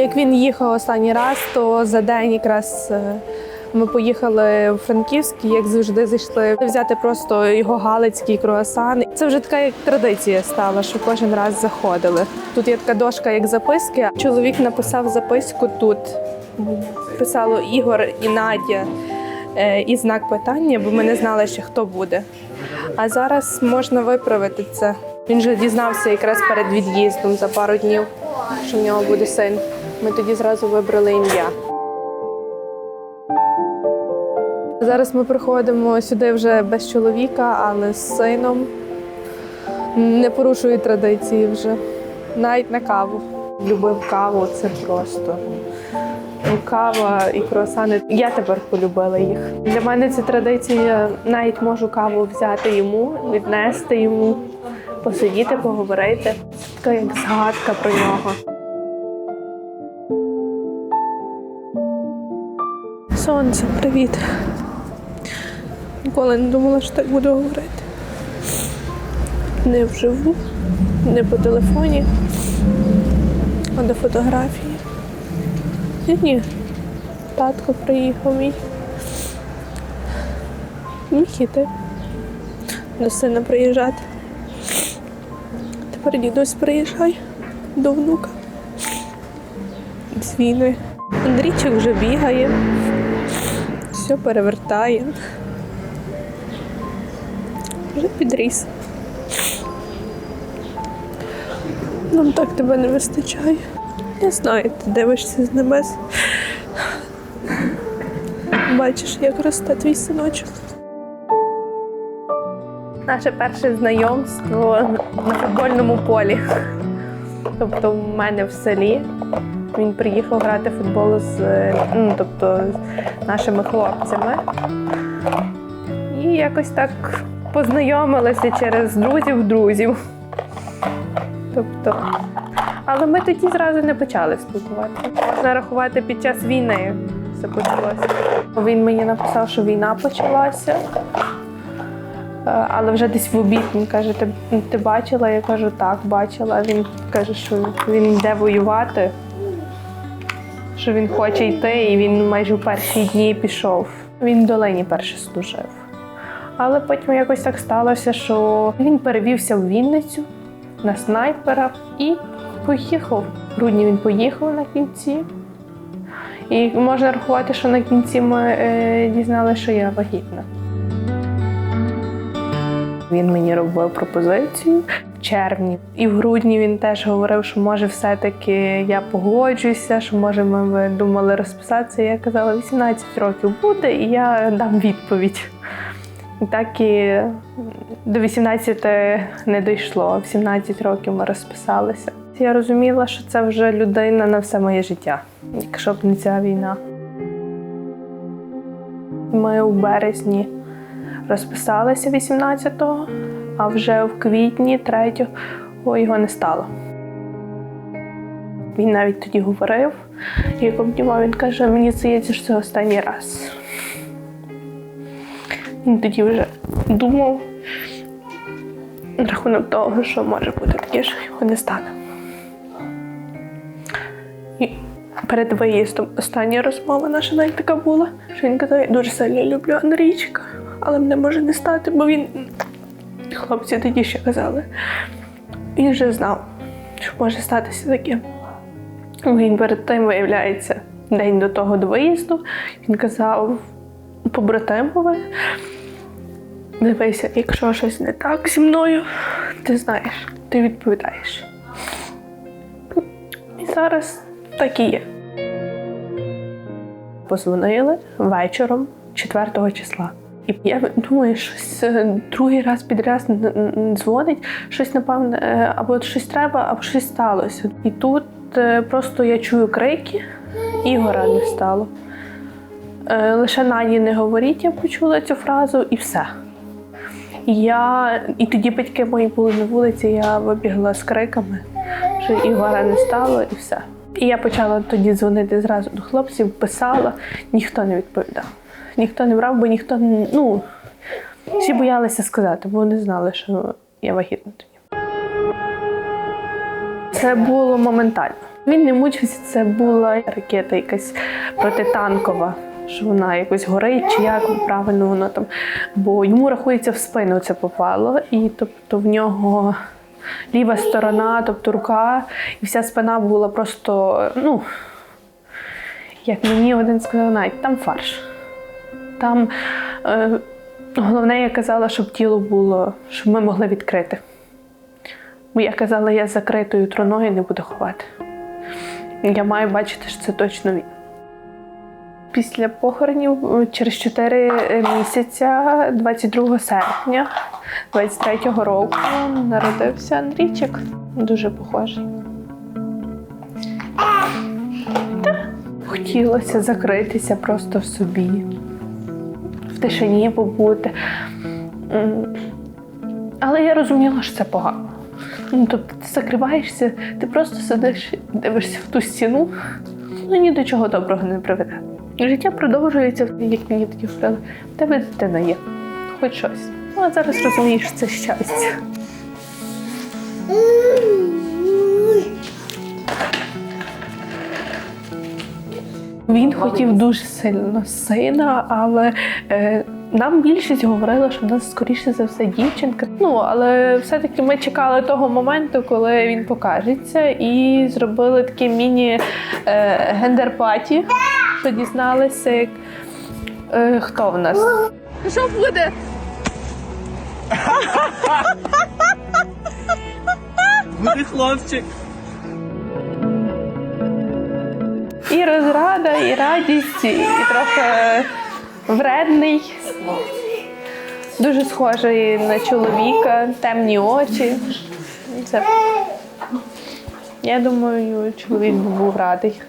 Як він їхав останній раз, то за день якраз е, ми поїхали в Франківськ, як завжди, зайшли взяти просто його галицький круасан. Це вже така як традиція стала, що кожен раз заходили. Тут є така дошка, як записки. Чоловік написав записку тут. Писало Ігор і Надя е, і знак питання, бо ми не знали ще хто буде. А зараз можна виправити це. Він вже дізнався якраз перед від'їздом за пару днів, що в нього буде син. Ми тоді зразу вибрали ім'я. Зараз ми приходимо сюди вже без чоловіка, але з сином. Не порушую традиції вже. Навіть на каву. Любив каву, це просто. Ну, Кава і круасани. Я тепер полюбила їх. Для мене це традиція. Навіть можу каву взяти йому, віднести йому, посидіти, поговорити. Це така як згадка про нього. Сонце, привіт. Ніколи не думала, що так буду говорити. Не вживу, не по телефоні, а до фотографії. Ні, ні. Татко приїхав мій. Міг іти до сина приїжджати. Тепер дідусь приїжджає до внука. З. Андрійчик вже бігає, все перевертає. Вже підріс. Нам так тебе не вистачає. Я знаю, ти дивишся з небес. Бачиш, як росте твій синочок. Наше перше знайомство на футбольному полі. Тобто в мене в селі він приїхав грати в футбол з, ну, тобто, нашими хлопцями. І якось так познайомилися через друзів друзів. Тобто, але ми тоді зразу не почали спілкуватися. Можна рахувати під час війни все почалося. Він мені написав, що війна почалася. Е, Але вже десь в обід він каже, ти, ти бачила? Я кажу, так, бачила. Він каже, що він йде воювати, що він хоче йти, і він майже в перші дні пішов. Він в долині перше служив. Але потім якось так сталося, що він перевівся в Вінницю на снайпера і поїхав. В грудні він поїхав на кінці. І можна рахувати, що на кінці ми е, дізналися, що я вагітна. Він мені робив пропозицію червні. І в грудні він теж говорив, що може все-таки я погоджуюся, що може ми думали розписатися. Я казала, 18 років буде, і я дам відповідь. І так і до 18 не дійшло. В 17 років ми розписалися. Я розуміла, що це вже людина на все моє життя, якщо б не ця війна. Ми у березні розписалися 18-го, а вже в квітні 3-го його не стало. Він навіть тоді говорив, як обнімав, він каже, мені здається, що це останній раз. Він тоді вже думав на рахунок того, що може бути таке, що його не стане. І перед виїздом остання розмова наша навіть така була, що він казав, я дуже сильно люблю Андрійчика, але мене може не стати, бо він. Хлопці тоді ще казали. Він вже знав, що може статися таке. Він перед тим, виявляється, день до того до виїзду, він казав побратимове. Дивися, якщо щось не так зі мною, ти знаєш, ти відповідаєш. І зараз так і є. Позвонили вечором 4 числа. І я думаю, щось е, другий раз підряд дзвонить, щось напевне, е, або щось треба, або щось сталося. І тут е, просто я чую крики, Ігора не стало. Лише Наді не говоріть, я почула цю фразу і все. І я, і тоді батьки мої були на вулиці, я вибігла з криками, що Ігора не стало, і все. І я почала тоді дзвонити зразу до хлопців, писала, ніхто не відповідав. Ніхто не брав, бо ніхто ну, всі боялися сказати, бо не знали, що я вагітна тоді. Це було моментально. Він не мучився, це була ракета якась протитанкова, що вона якось горить, чи як правильно воно там. Бо йому рахується в спину це попало, і тобто в нього ліва сторона, тобто рука, і вся спина була просто, ну, як мені один сказав, навіть там фарш. Там е, головне, я казала, щоб тіло було, щоб ми могли відкрити. Бо я казала, я з закритою труною не буду ховати. Я маю бачити, що це точно він. Після похоронів е, через 4 місяця, 22 серпня 23-го року, народився Андрійчик. Дуже похожий. Хотілося закритися просто в собі, в тишині побути. Але я розуміла, що це погано. Ну, тобто ти закриваєшся, ти просто сидиш, дивишся в ту стіну, ну ні до чого доброго не приведе. Життя продовжується, як мені тоді говорили, в тебе дитина є, хоч щось. Ну, а зараз розумієш, що це щастя. Він хотів дуже сильно сина, але е, нам більшість говорила, що в нас скоріше за все дівчинка. Ну але все-таки ми чекали того моменту, коли він покажеться, і зробили такі міні е, гендер-паті, що дізналися, як, е, хто в нас. Що буде? Буде хлопчик. І розрада, і радість, і трохи вредний. Дуже схожий на чоловіка, темні очі. Це... Я думаю, чоловік був радий.